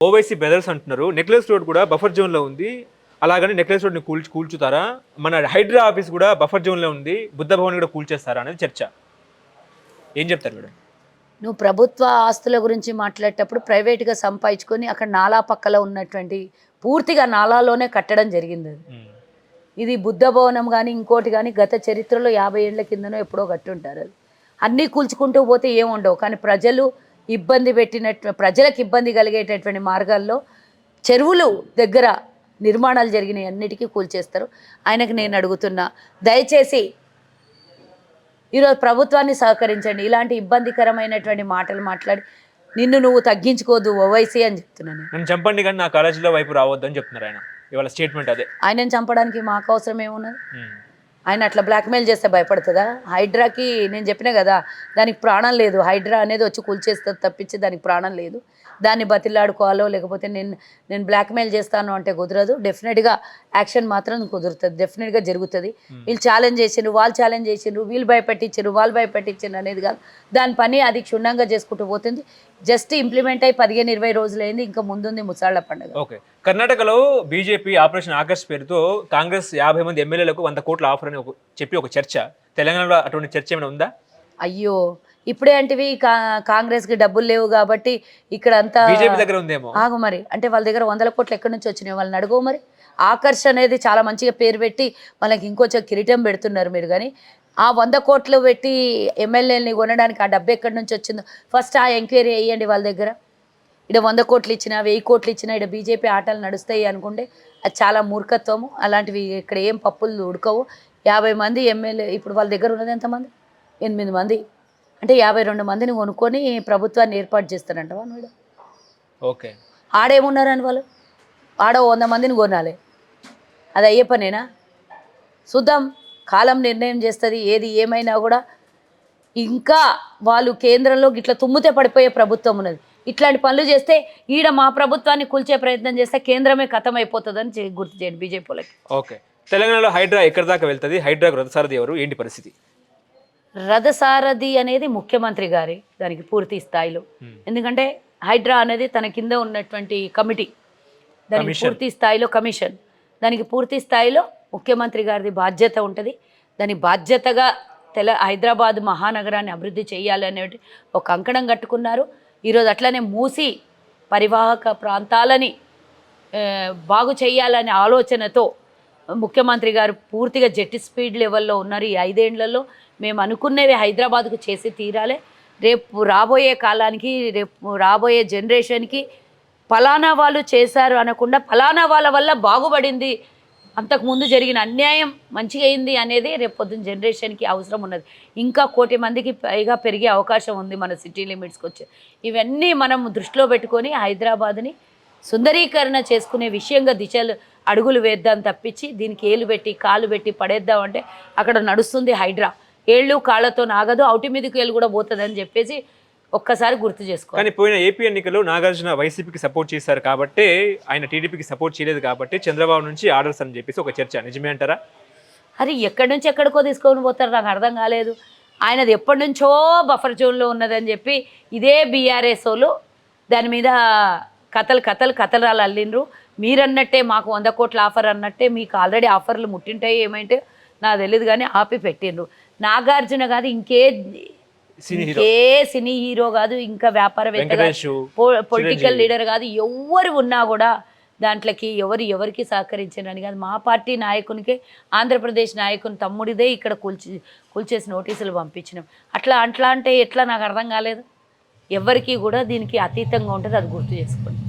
Owaisi brothers అంటున్నారు. Necklace Road కూడా buffer జోన్లో ఉంది. అలాగని నెక్లెస్ రోడ్ని కూల్చి కూల్చుతారా? మన హైడ్రా ఆఫీస్ కూడా బఫర్ జోన్లో ఉంది. బుద్ధ భవన్ కూడా కూల్చేస్తారా అనేది చర్చ. ఏం చెప్తారు మేడం? నువ్వు ప్రభుత్వ ఆస్తుల గురించి మాట్లాడేటప్పుడు ప్రైవేట్గా సంపాదించుకొని అక్కడ నాలా పక్కలో ఉన్నటువంటి పూర్తిగా నాలాలోనే కట్టడం జరిగింది అది. ఇది బుద్ధ భవనం కానీ ఇంకోటి కానీ గత చరిత్రలో యాభై ఏళ్ళ కిందనో ఎప్పుడో కట్టుంటారు అది. అన్నీ కూల్చుకుంటూ పోతే ఏముండవు కానీ ప్రజలు ఇబ్బంది పెట్టినట్టు ప్రజలకు ఇబ్బంది కలిగేటటువంటి మార్గాల్లో చెరువులు దగ్గర నిర్మాణాలు జరిగినాయి అన్నిటికీ కూల్చేస్తారు. ఆయనకు నేను అడుగుతున్నా దయచేసి ఈరోజు ప్రభుత్వాన్ని సహకరించండి. ఇలాంటి ఇబ్బందికరమైనటువంటి మాటలు మాట్లాడి నిన్ను నువ్వు తగ్గించుకోదు ఓవైసీ అని చెప్తున్నాను నేను. నన్ను చంపండి కానీ నా కాలేజీలో వైపు రావద్దని చెప్తున్నారు ఆయన. ఇవాళ స్టేట్మెంట్ అదే. ఆయనను చంపడానికి మాకు అవసరం ఏమున్నది. ఆయన అట్లా బ్లాక్మెయిల్ చేస్తే భయపడుతుందా? హైడ్రాకి నేను చెప్పిన కదా దానికి ప్రాణం లేదు. హైడ్రా అనేది వచ్చి కూల్చేస్తుంది తప్పించి దానికి ప్రాణం లేదు. దాన్ని బతిలాడుకోవాలో లేకపోతే నేను నేను బ్లాక్మెయిల్ చేస్తాను అంటే కుదరదు. డెఫినెట్గా యాక్షన్ మాత్రం కుదురుతుంది. డెఫినెట్గా జరుగుతుంది. వీళ్ళు ఛాలెంజ్ చేసిండ్రు వాళ్ళు ఛాలెంజ్ చేసిండ్రు వీళ్ళు భయపెట్టించారు వాళ్ళు భయపెట్టించారు అనేది కాదు. దాని పని అది క్షుణ్ణంగా చేసుకుంటూ పోతుంది. జస్ట్ ఇంప్లిమెంట్ అయ్యి పదిహేను ఇరవై రోజులైంది ఇంకా ముందుంది ముసాళ్ళ పండుగ. ఓకే కర్ణాటకలో బీజేపీ ఆపరేషన్ ఆకర్ష్ పేరుతో కాంగ్రెస్ యాభై మంది ఎమ్మెల్యేలకు వంద కోట్ల ఆఫర్ అని చెప్పి ఒక చర్చ. తెలంగాణలో అటువంటి చర్చ ఏమైనా ఉందా? అయ్యో ఇప్పుడే అంటివి కా కాంగ్రెస్కి డబ్బులు లేవు కాబట్టి ఇక్కడ అంతా దగ్గర ఉందేమో. ఆగు మరి. అంటే వాళ్ళ దగ్గర వందల కోట్లు ఎక్కడి నుంచి వచ్చినాయి వాళ్ళని అడుగు మరి. ఆకర్ష్ అనేది చాలా మంచిగా పేరు పెట్టి వాళ్ళకి ఇంకొంచెం కిరీటం పెడుతున్నారు మీరు కానీ ఆ వంద కోట్లు పెట్టి ఎమ్మెల్యేని కొనడానికి ఆ డబ్బు ఎక్కడి నుంచి వచ్చిందో? ఫస్ట్ ఆ ఎంక్వైరీ వేయండి వాళ్ళ దగ్గర. ఇక్కడ వంద కోట్లు ఇచ్చినా వెయ్యి కోట్లు ఇచ్చినా ఇక్కడ బీజేపీ ఆటలు నడుస్తాయి అనుకుంటే అది చాలా మూర్ఖత్వము. అలాంటివి ఇక్కడ ఏం పప్పులు ఉడకవు. యాభై మంది ఎమ్మెల్యే ఇప్పుడు వాళ్ళ దగ్గర ఉన్నది ఎంతమంది? ఎనిమిది మంది. అంటే యాభై రెండు మందిని కొనుక్కొని ప్రభుత్వాన్ని ఏర్పాటు చేస్తారంట వాళ్ళు ఓకే. ఆడేమున్నారని వాళ్ళు? ఆడ వంద మందిని కొనాలి. అది అయ్యే పనేనా? చూద్దాం. కాలం నిర్ణయం చేస్తుంది. ఏది ఏమైనా కూడా ఇంకా వాళ్ళు కేంద్రంలో ఇట్లా తుమ్మితే పడిపోయే ప్రభుత్వం ఉన్నది. ఇట్లాంటి పనులు చేస్తే ఈడ మా ప్రభుత్వాన్ని కూల్చే ప్రయత్నం చేస్తే కేంద్రమే కథం అయిపోతుందని గుర్తు చేయండి బీజేపీ వాళ్ళకి. ఓకే. తెలంగాణలో హైడ్రా ఎక్కడి దాకా వెళ్తుంది? హైడ్రాకు రథసారథి ఎవరు? ఏంటి పరిస్థితి? రథసారథి అనేది ముఖ్యమంత్రి గారి దానికి పూర్తి స్థాయిలో. Hmm. ఎందుకంటే హైడ్రా అనేది తన కింద ఉన్నటువంటి కమిటీ. దానికి. పూర్తి స్థాయిలో కమిషన్. దానికి పూర్తి స్థాయిలో ముఖ్యమంత్రి గారిది బాధ్యత ఉంటుంది. దాని బాధ్యతగా తెల హైదరాబాద్ మహానగరాన్ని అభివృద్ధి చేయాలి అనేటి ఒక కంకణం కట్టుకున్నారు. ఈరోజు అట్లనే మూసి పరివాహక ప్రాంతాలని బాగు చేయాలనే ఆలోచనతో ముఖ్యమంత్రి గారు పూర్తిగా జెట్ స్పీడ్ లెవెల్లో ఉన్నారు ఈ ఐదేండ్లలో. మేము అనుకున్నవి హైదరాబాద్కు చేసి తీరాలే. రేపు రాబోయే కాలానికి రేపు రాబోయే జనరేషన్కి ఫలానా వాళ్ళు చేశారు అనకుండా ఫలానా వాళ్ళ వల్ల బాగుపడింది. అంతకుముందు జరిగిన అన్యాయం మంచిగా అయింది అనేది రేపు పొద్దున్న జనరేషన్కి అవసరం ఉన్నది. ఇంకా కోటి మందికి పైగా పెరిగే అవకాశం ఉంది మన సిటీ లిమిట్స్కి వచ్చే. ఇవన్నీ మనం దృష్టిలో పెట్టుకొని హైదరాబాద్ని సుందరీకరణ చేసుకునే విషయంగా దిశలు అడుగులు వేద్దాం తప్పించి దీనికి ఏలు పెట్టి కాలు పెట్టి పడేద్దాం అంటే అక్కడ నడుస్తుంది హైడ్రా. ఏళ్ళు కాళ్ళతో నాగదు అవుటి మీదకి ఏళ్ళు కూడా పోతుందని చెప్పేసి ఒక్కసారి గుర్తు చేసుకోవాలి. కానీ పోయిన ఏపీ ఎన్నికల్లో నాగార్జున వైసీపీకి సపోర్ట్ చేశారు కాబట్టి ఆయన టీడీపీకి సపోర్ట్ చేయలేదు కాబట్టి చంద్రబాబు నుంచి ఆర్డర్స్ అని చెప్పేసి ఒక చర్చ. నిజమే అంటారా? అది ఎక్కడి నుంచి ఎక్కడికో తీసుకొని పోతారు నాకు అర్థం కాలేదు. ఆయనది ఎప్పటి నుంచో బఫర్ జోన్లో ఉన్నదని చెప్పి ఇదే బీఆర్ఎస్ వాళ్ళు దాని మీద కథలు కథలు కథలు అల్లిండ్రు. మీరన్నట్టే మాకు వంద కోట్ల ఆఫర్ అన్నట్టే మీకు ఆల్రెడీ ఆఫర్లు ముట్టింటాయి ఏమైతే నాకు తెలియదు కానీ ఆపి పెట్టిండ్రు. నాగార్జున కాదు ఇంకే సినీ హీరో. ఇంకే సినీ హీరో కాదు ఇంకా వ్యాపారవేత్త పొలిటికల్. లీడర్ కాదు ఎవరు ఉన్నా కూడా దాంట్లోకి ఎవరు ఎవరికి సహకరించరని కాదు. మా పార్టీ నాయకునికి ఆంధ్రప్రదేశ్ నాయకుని తమ్ముడిదే ఇక్కడ కూల్చి కూల్చేసి నోటీసులు పంపించినాం. అట్లా అట్లా అంటే ఎట్లా నాకు అర్థం కాలేదు. ఎవరికి కూడా దీనికి అతీతంగా ఉంటుంది అది గుర్తు చేసుకోండి.